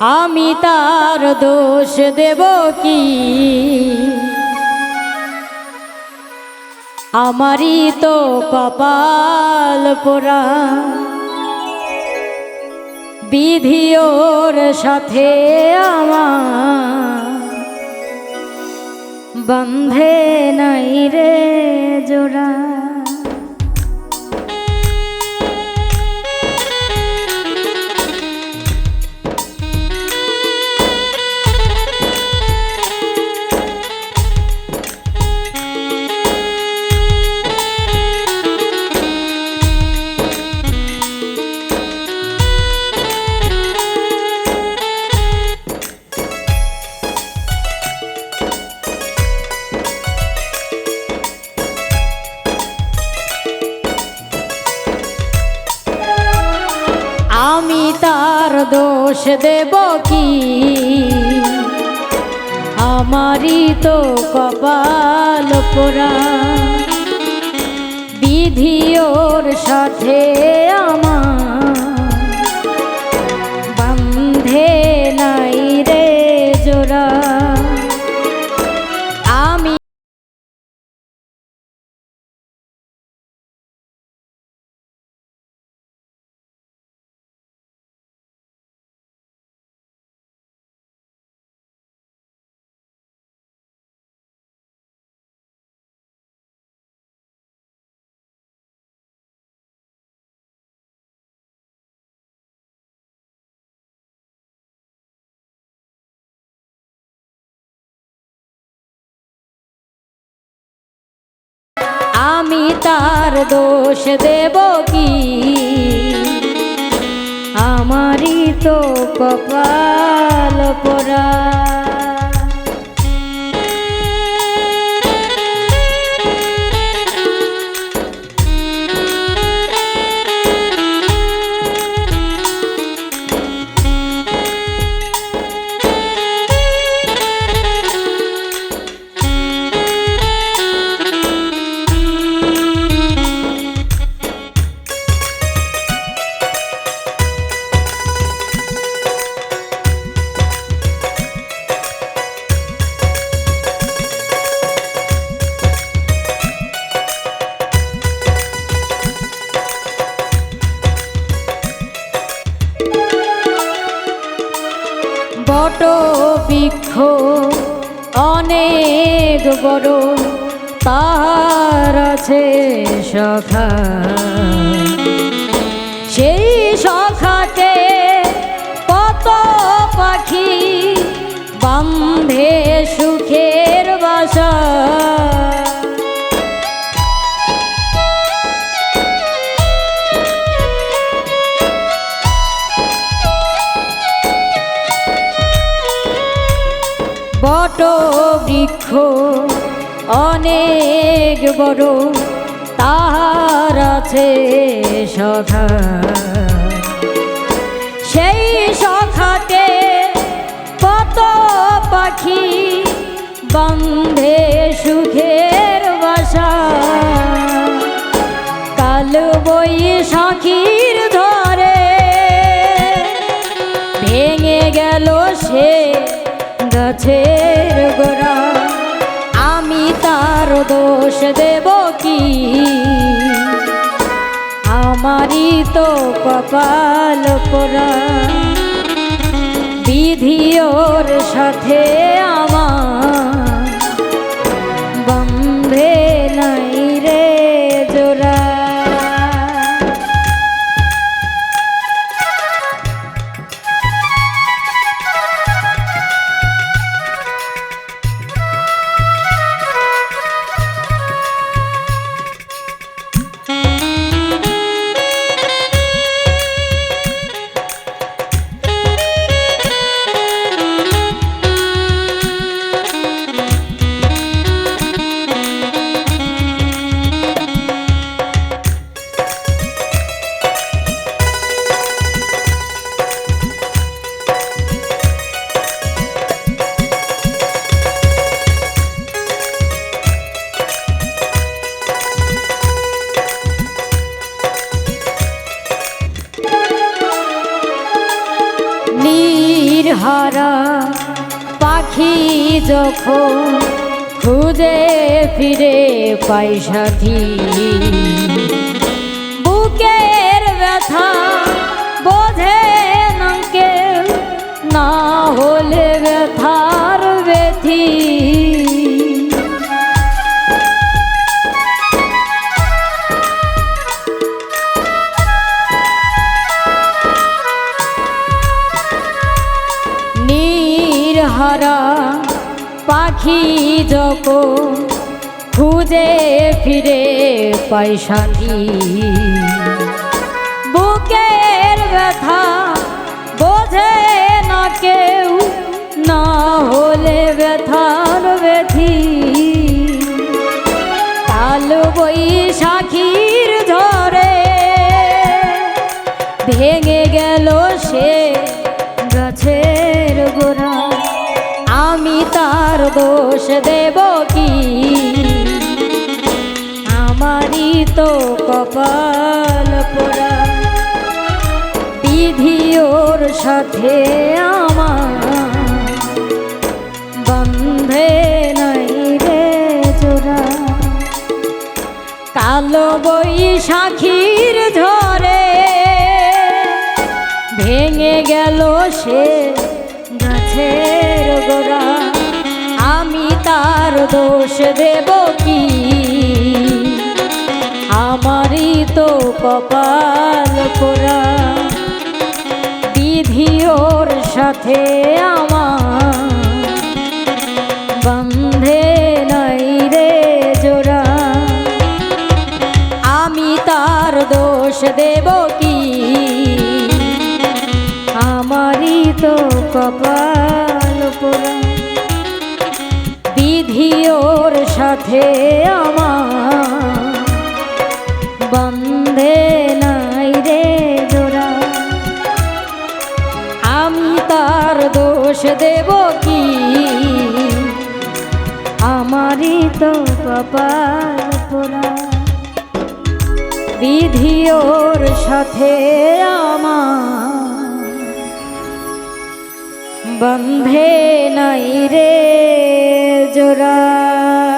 আমি তার দোষ দেব কি? আমারই তো কপাল পোড়া। বিধি ওর সাথে আমার বন্ধে নাই রে জোড়া। আমি তার দোষ দেব কি? আমারই তো কপাল পোড়া। বিধি ওর সাথে আমার তার দোষ দেব কি? আমারই তো কপাল পোড়া। বৃক্ষ অনেক বড় তার আছে সখা সেই সখাতে কত পাখি বান্ধে সুখের বাসা। বট বৃক্ষ, অনেক বড়, তাহার আছে সখা। সেই সখাতে কত পাখি বন্ধে সুখের বাসা। কাল বৈশাখীর ধরে গাছের গোড়া আমি তার দোষ দেব কি? আমারই তো কপাল পোড়া বিধি ওর সাথে নির্হারা পাখি যখন খুঁজে ফিরে পাই সাথী। বুকের ব্যথা বোঝে নির্হারা পাখি যখন খুঁজে ফিরে পাই সাথী বুকের ব্যথা বোঝে না কেউ, না হলে ব্যথার ব্যথি কাল বৈশাখীর ঝরে ভেঙে গেল সে গাছের দোষ দেব কি? আমারই তো কপাল পোড়া। বিধি ওর সাথে আমার বন্ধে নাই রে জোড়া। কালো বৈশাখীর ঝরে ভেঙে গেল সে দোষ দেব কি? আমারই তো কপাল পোড়া বিধি সাথে আমার বন্ধে নাই রে জোড়া। আমি তার দোষ দেব কি? আমারই তো কপাল বিধি ওর সাথে আমার বন্ধে নাই রে জোড়া। আমি তার দোষ দেব কি? আমারই তো কপাল বিধি ওর সাথে আমার বন্ধে নাই রে জোড়া।